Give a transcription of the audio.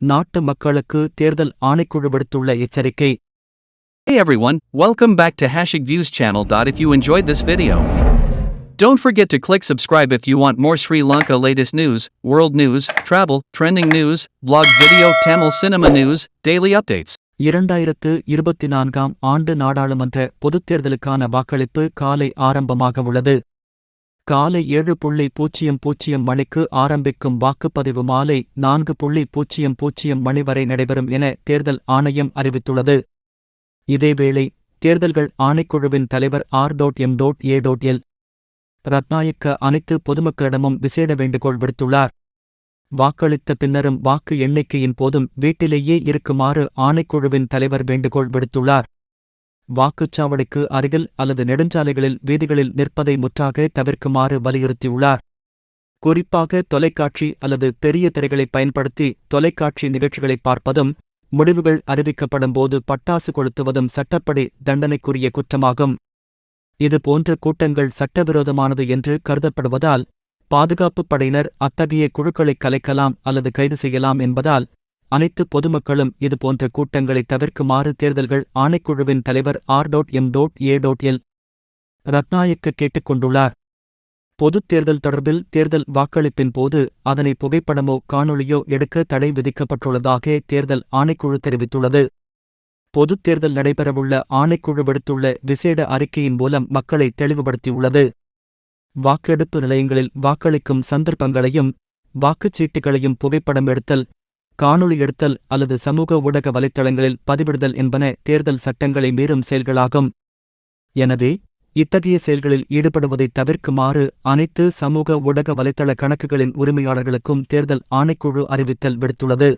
நாட்டு மக்களுக்கு தேர்தல் ஆணைக்குழு விடுத்துள்ள எச்சரிக்கை Hey everyone, welcome back to Hashig Views channel. If you enjoyed this video, don't forget to click subscribe if you want more Sri Lanka latest news, world news, travel, trending news, vlog video, Tamil cinema news, daily updates. இரண்டாயிரத்து இருபத்தி நான்காம் ஆண்டு நாடாளுமன்ற பொதுத் தேர்தலுக்கான வாக்களிப்பு காலை ஆரம்பமாக உள்ளது காலை ஏழு புள்ளி பூஜ்ஜியம் பூஜ்ஜியம் மணிக்கு ஆரம்பிக்கும் வாக்குப்பதிவு மாலை நான்கு புள்ளி பூஜ்ஜியம் பூஜ்ஜியம் மணி வரை நடைபெறும் என தேர்தல் ஆணையம் அறிவித்துள்ளது. இதேவேளை தேர்தல்கள் ஆணைக்குழுவின் தலைவர் R dot M dot A dot L Rathnayake அனைத்து பொதுமக்களிடமும் விசேட வேண்டுகோள் விடுத்துள்ளார். வாக்களித்த பின்னரும் வாக்கு எண்ணிக்கையின் போதும் வீட்டிலேயே இருக்குமாறு ஆணைக்குழுவின் தலைவர் வேண்டுகோள் விடுத்துள்ளார். வாக்குச்சாவடிக்கு அருகில் அல்லது நெடுஞ்சாலைகளில் வீதிகளில் நிற்பதை முற்றாக தவிர்க்குமாறு வலியுறுத்தியுள்ளார். குறிப்பாக தொலைக்காட்சி அல்லது பெரிய திரைகளை பயன்படுத்தி தொலைக்காட்சி நிகழ்ச்சிகளை பார்ப்பதும் முடிவுகள் அறிவிக்கப்படும் போது பட்டாசு கொளுத்துவதும் சட்டப்படி தண்டனைக்குரிய குற்றமாகும். இதுபோன்ற கூட்டங்கள் சட்டவிரோதமானது என்று கருதப்படுவதால் பாதுகாப்புப் படையினர் அத்தகைய குழுக்களை கலைக்கலாம் அல்லது கைது செய்யலாம் என்பதால் அனைத்து பொதுமக்களும் இதுபோன்ற கூட்டங்களை தவிர்க்குமாறு தேர்தல்கள் ஆணைக்குழுவின் தலைவர் R dot M dot A dot L Rathnayake கேட்டுக் கொண்டுள்ளார். பொதுத் தேர்தல் தொடர்பில் தேர்தல் வாக்களிப்பின் போது அதனை புகைப்படமோ காணொளியோ எடுக்க தடை விதிக்கப்பட்டுள்ளதாக தேர்தல் ஆணைக்குழு தெரிவித்துள்ளது. பொதுத் தேர்தல் நடைபெறவுள்ள ஆணைக்குழு விடுத்துள்ள விசேட அறிக்கையின் மூலம் மக்களை தெளிவுபடுத்தியுள்ளது. வாக்கெடுப்பு நிலையங்களில் வாக்களிக்கும் சந்தர்ப்பங்களையும் வாக்குச்சீட்டுகளையும் புகைப்படம் எடுத்தல் காணொளி எடுத்தல் அல்லது சமூக ஊடக வலைத்தளங்களில் பதிவிடுதல் என்பன தேர்தல் சட்டங்களை மீறும் செயல்களாகும். எனவே இத்தகைய செயல்களில் ஈடுபடுவதை தவிர்க்குமாறு அனைத்து சமூக ஊடக வலைத்தள கணக்குகளின் உரிமையாளர்களுக்கும் தேர்தல் ஆணைக்குழு அறிவித்தல் விடுத்துள்ளது.